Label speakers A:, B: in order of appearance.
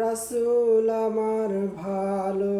A: রাসুল আমার ভালোবাসা।